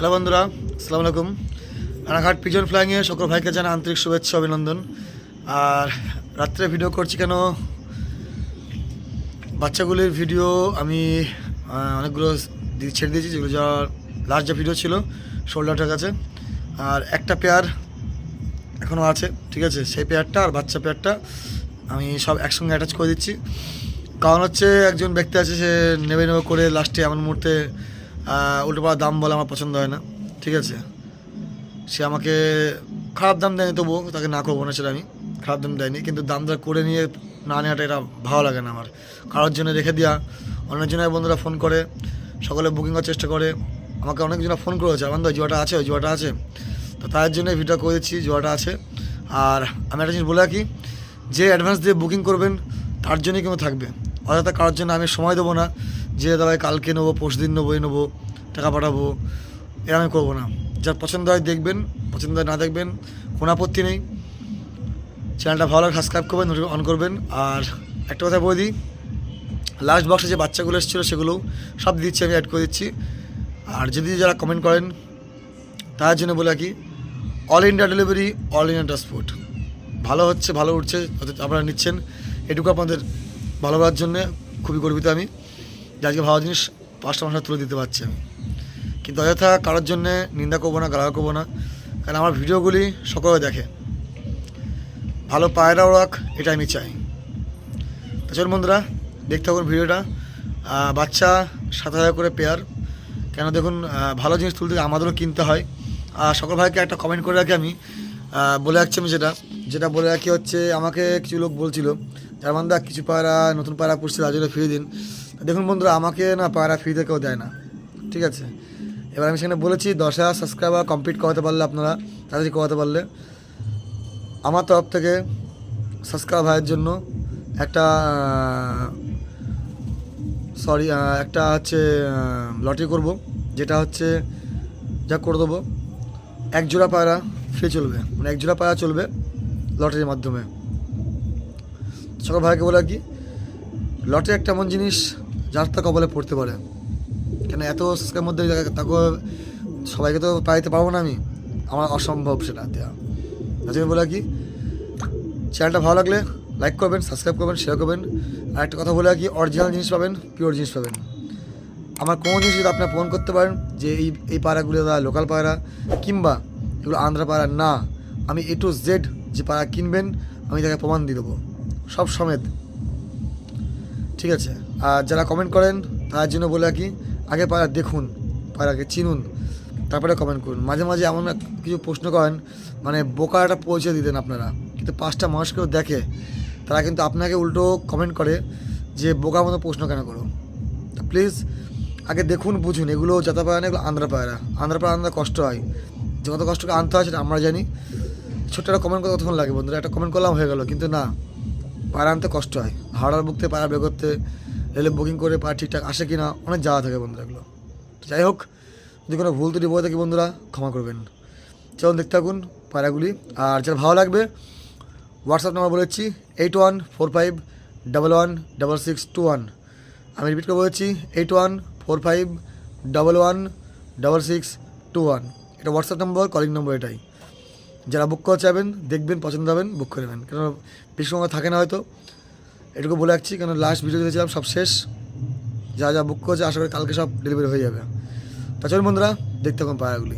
Hello বন্ধুরা, আসসালামু আলাইকুম। রানাঘাট পিজন ফ্লাইংয়ে সকল ভাইকে জানা আন্তরিক শুভেচ্ছা, অভিনন্দন। আর রাত্রে ভিডিও করছি কেন? বাচ্চাগুলির ভিডিও আমি অনেকগুলো ছেড়ে দিয়েছি, যেগুলো যা লাস্ট যে ভিডিও ছিল, শোল্ডারটার কাছে। আর একটা পেয়ার এখনও আছে, ঠিক আছে? সেই পেয়ারটা আর বাচ্চা পেয়ারটা আমি সব একসঙ্গে অ্যাটাচ করে দিচ্ছি। কারণ হচ্ছে একজন ব্যক্তি আছে, সে নেবে নেবে করে লাস্টে এমন মুহূর্তে উল্টো পাওয়া দাম বলে আমার পছন্দ হয় না, ঠিক আছে? সে আমাকে খারাপ দাম দেয়নি, তবুও তাকে না করব না সেটা আমি, খারাপ দাম দেয়নি, কিন্তু দাম দর করে নিয়ে না নেওয়াটা এটা ভালো লাগে না আমার। কারোর জন্য রেখে দেওয়া অনেকজনের বন্ধুরা ফোন করে, সকলে বুকিং করার চেষ্টা করে, আমাকে অনেকজনা ফোন করেছে, আমার ওই জোয়াটা আছে, ওই জোয়াটা আছে। তো তার জন্য ভিডিও করে দিচ্ছি, জোয়াটা আছে। আর আমি একটা জিনিস বলে রাখি, যে অ্যাডভান্স দিয়ে বুকিং করবেন, তার জন্যই কিন্তু থাকবে। অযথা কারোর জন্য আমি সময় দেবো না যে দাদা কালকে নেব পরশু দিন নেব, এই নেব, টাকা পাঠাবো এরা আমি করব না। যার পছন্দ হয় দেখবেন, পছন্দ হয় না দেখবেন, কোনো আপত্তি নেই। চ্যানেলটা ভালো লাগে সাবস্ক্রাইব করবেন অন করবেন। আর একটা কথা বলে দিই লাস্ট বক্সে যে বাচ্চাগুলো এসেছিল, সেগুলো সব দিচ্ছি, আমি অ্যাড করে দিচ্ছি। আর যদি যারা কমেন্ট করেন, তার জন্য বলে কি all India delivery all India transport ভালো হচ্ছে, ভালো উঠছে আপনারা নিচ্ছেন, এটুকু আপনাদের ভালো করার জন্যে, খুবই গর্বিত আমি। যে আজকে ভালো জিনিস পাঁচটা মাসে তুলে দিতে পারছি আমি। কিন্তু অযথা কারোর জন্যে নিন্দা করব না গালা করব না। কারণ আমার ভিডিওগুলি সকলে দেখে। ভালো পায়রা ওরাক এটা আমি চাই। তো চলুন বন্ধুরা, দেখতে থাকুন ভিডিওটা। বাচ্চা সাত হাজার করে পেয়ার কেন দেখুন ভালো জিনিস তুলতে আমাদেরও কিনতে হয়। আর সকল ভাইকে একটা কমেন্ট করে রাখি আমি। বলে রাখছি আমি যেটা। যেটা বলে রাখি হচ্ছে, আমাকে কিছু লোক বলছিল যার মানে কিছু পায়রা, নতুন পায়রা পুষছে, তার জন্য ফ্রি দিন। দেখুন বন্ধুরা, আমাকে না পায়রা ফ্রিতে কেউ দেয় না, ঠিক আছে? এবার আমি সেখানে বলেছি, দশ হাজার সাবস্ক্রাইবার কমপ্লিট করাতে পারলে আপনারা, তাড়াতাড়ি করাতে পারলে, আমার তরফ থেকে সাবস্ক্রাইব ভাইয়ের জন্য একটা সরি একটা হচ্ছে লটারি করব, যেটা হচ্ছে, যা করে দেবো, এক জোড়া পায়রা ফ্রি চলবে মানে এক জোড়া পায়রা চলবে লটারির মাধ্যমে। সকল ভাইকে বলে আর কি লটারি একটা এমন জিনিস যার তা কবলে পড়তে পারে। কেন এত সাবস্ক্রাইবের মধ্যে তাকে সবাইকে তো পাইতে পারব না আমি। আমার অসম্ভব সেটা দেওয়া তার জন্য বলে কি চ্যানেলটা ভালো লাগলে লাইক করবেন সাবস্ক্রাইব করবেন শেয়ার করবেন। আর একটা কথা বলে কি অরিজিনাল জিনিস পাবেন পিওর জিনিস পাবেন। আমার কোনো জিনিস যদি আপনার ফোন করতে পারেন যে এই এই পাড়াগুলো দাদা লোকাল পায়রা কিংবা এগুলো আন্ধ্রা পায়রা না। আমি এ টু জেড যে পায়রা কিনবেন, আমি তাকে প্রমাণ দিয়ে দেবো। সব সমেত। ঠিক আছে। আর যারা কমেন্ট করেন, তার জন্য বলে রাখি আগে পায়রা দেখুন, পায়রাকে চিনুন, তারপরে কমেন্ট করুন। মাঝে মাঝে এমন কিছু প্রশ্ন করেন মানে বোকাটা পৌঁছে দিতেন আপনারা, কিন্তু পাঁচটা মানুষকেও দেখে, তারা কিন্তু আপনাকে উল্টো কমেন্ট করে যে বোকার মতো প্রশ্ন কেন করো। তো প্লিজ আগে দেখুন, বুঝুন, এগুলো যাতা পায়রা না, এগুলো আন্ধ্রা পায়রা। আন্ধ্রা পায়রা আন্ধ্রা কষ্ট হয়। যে কত কষ্ট করে আনতে হয় সেটা আমরা জানি। ছোট্ট একটা কমেন্ট করতে কতক্ষণ লাগে বন্ধুরা? একটা কমেন্ট করলাম হয়ে গেল, কিন্তু না। পায়রা আনতে কষ্ট হয়। হাওড়ার বুকতে পায়রা বের করতে রেলে বুকিং করে পায়রা ঠিকঠাক আসে কি না অনেক যাওয়া থাকে বন্ধুরা এগুলো। তো যাই হোক, যদি কোনো ভুল ত্রুটি বলে থাকি বন্ধুরা, ক্ষমা করবেন। চলুন দেখতে থাকুন পায়রাগুলি আর যারা ভালো লাগবে হোয়াটসঅ্যাপ নাম্বার বলেছি eight one four five double one double six two one আমি রিপিট করে বলেছি eight one four five double one double six two one এটা হোয়াটসঅ্যাপ নম্বর কলিং নম্বর এটাই। যারা বুক করা চাইবেন, দেখবেন, পছন্দ হবেন বুক করে নেবেন। কেন বেশি সময় থাকে না হয়তো। এটুকু বলে রাখছি কেন লাস্ট ভিডিও দিয়েছিলাম সব শেষ। যা যা বুক করেছে, আশা করি কালকে সব ডেলিভারি হয়ে যাবে। তাছাড়া বন্ধুরা, দেখতে পাবেন পায়রাগুলি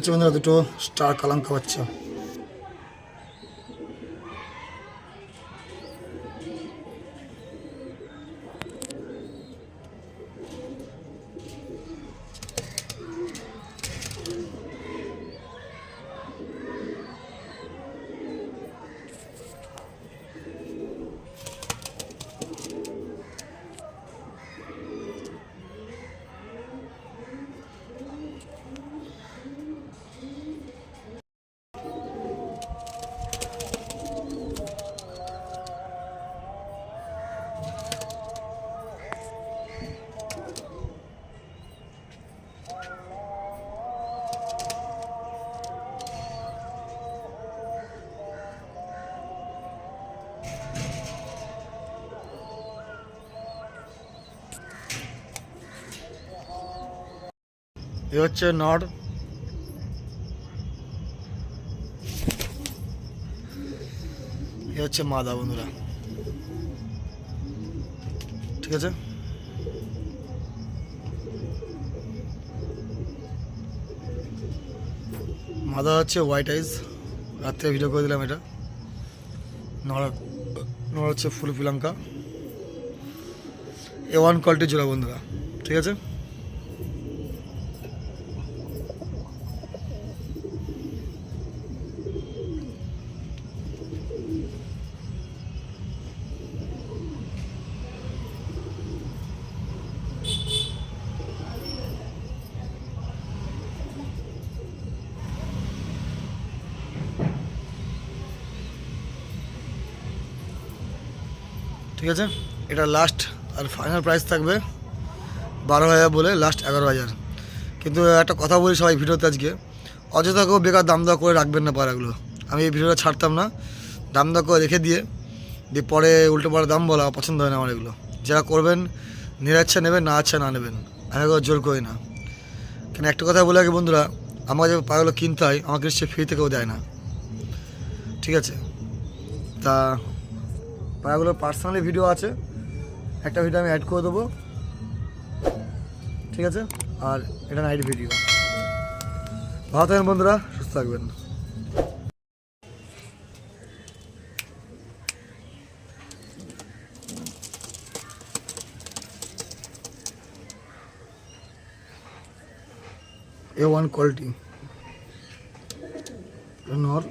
এই হচ্ছে বন্ধুরা দুটো স্টার কালাঙ্কা এ হচ্ছে নর। এ হচ্ছে মাদা, বন্ধুরা। ঠিক আছে? মাদা হচ্ছে হোয়াইট আইস রাত্রে ভিডিও করে দিলাম এটা। নড়া নড়া হচ্ছে ফুল পিলাঙ্কা এ ওয়ান কোয়ালিটির জোড়া, বন্ধুরা। ঠিক আছে? ঠিক আছে? এটা লাস্ট আর ফাইনাল প্রাইস থাকবে বারো হাজার বলে লাস্ট এগারো হাজার। কিন্তু একটা কথা বলি সবাই ভিডিওতে আজকে, অযথা কেউ বেকার দাম দর করে রাখবেন না পাড়াগুলো। আমি এই ভিডিওটা ছাড়তাম না। দাম দর করে রেখে দিয়ে দিয়ে পরে উল্টো পাড়া দাম বলা পছন্দ হয় না আমার এগুলো। যারা করবেন, নিরাচ্ছা নেবেন, না আচ্ছা না নেবেন। আমি এগুলো জোর করি না। কেন একটা কথা বলে আগে বন্ধুরা আমার যে পাড়াগুলো কিনতে হয়, আমাকে সে ফ্রিতে কেউ দেয় না। ঠিক আছে? তা পায়াগুলোর পার্সোনালি ভিডিও আছে। একটা ভিডিও আমি অ্যাড করে দেবো। ঠিক আছে? আর এটা নাইট ভিডিও ভালো থাকবেন বন্ধুরা, সুস্থ থাকবেন। এ ওয়ান কোয়ালিটি নর